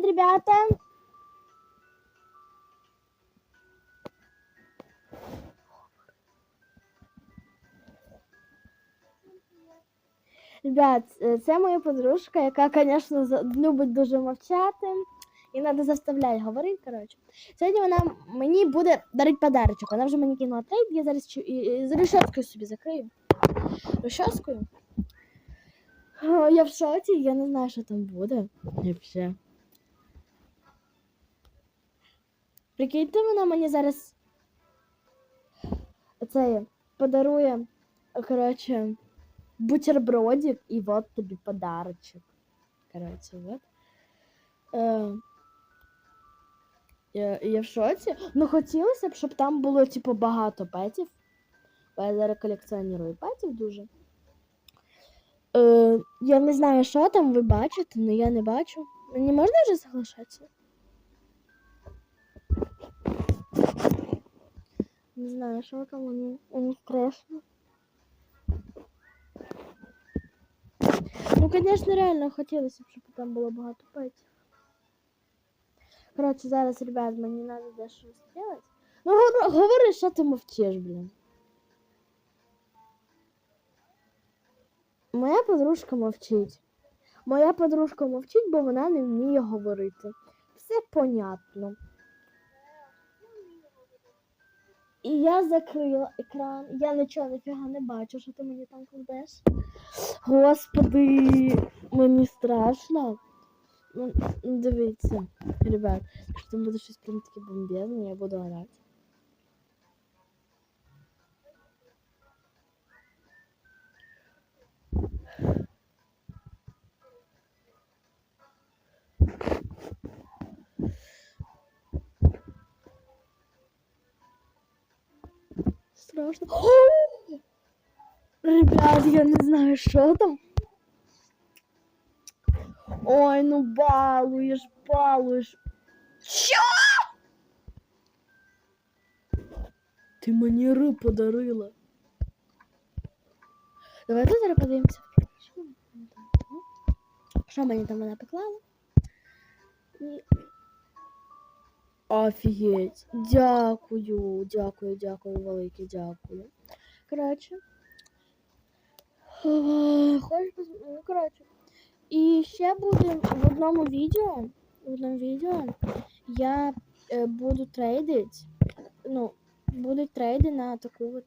привет, ребята! Ребят, е, це моя подружка, яка, звісно, любить дуже мовчати. І треба заставляти говорити, коротше. Сьогодні вона мені буде дарити подарочок. Вона вже мені кинула трейд, я зараз чу- і- і з решеткою собі закрию. О, Я в шоці, я не знаю, що там буде. Вообще. Прикиньте, вона мені зараз це подарує, коротше, бутербродик, і от тобі подарочок. Коротше, от. Е, я, я в шоці. Ну хотілося б, щоб там було, типу, багато петів. Бо я зараз колекціоную петів дуже. Е, я не знаю, що там ви бачите, але я не бачу. Не можна вже соглашатися? Не знаю, що там мені, мені страшно. Ну, звісно, реально хотілося б, щоб там було багато петів. Коротше, зараз, ребят, мені треба дещо зробити. Ну, говори, говори, що ти мовчиш, блін. Моя подружка мовчить. Моя подружка мовчить, бо вона не вміє говорити. Все понятно. І я закрила екран. Я нічого ніфіга не бачу, що ти мені там кладеш. Господи, мені страшно. Ну, дивіться, ребят, якщо там буде щось прям таке бомбезне, я буду орати. Страшно. Ребят, я не знаю, що там. Ой, ну балуєш, балуєш. Що? Ти мені ри подарила. Давайте зараз подивимося. Що мені там? Ну, Що мені там вона поклала? І... Офігеть. Дякую, дякую, дякую, велике, дякую. Коротше. Е, пос- ну. І ще буде в одному відео. В одному відео я е, буду трейдити. Ну, будуть трейди на таку от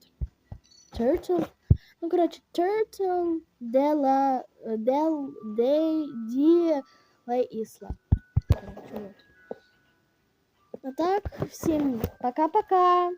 Turtle. Ну, коротше, Turtle de la del de die la isla. Коротше, от. Ну так, всім пока-пока.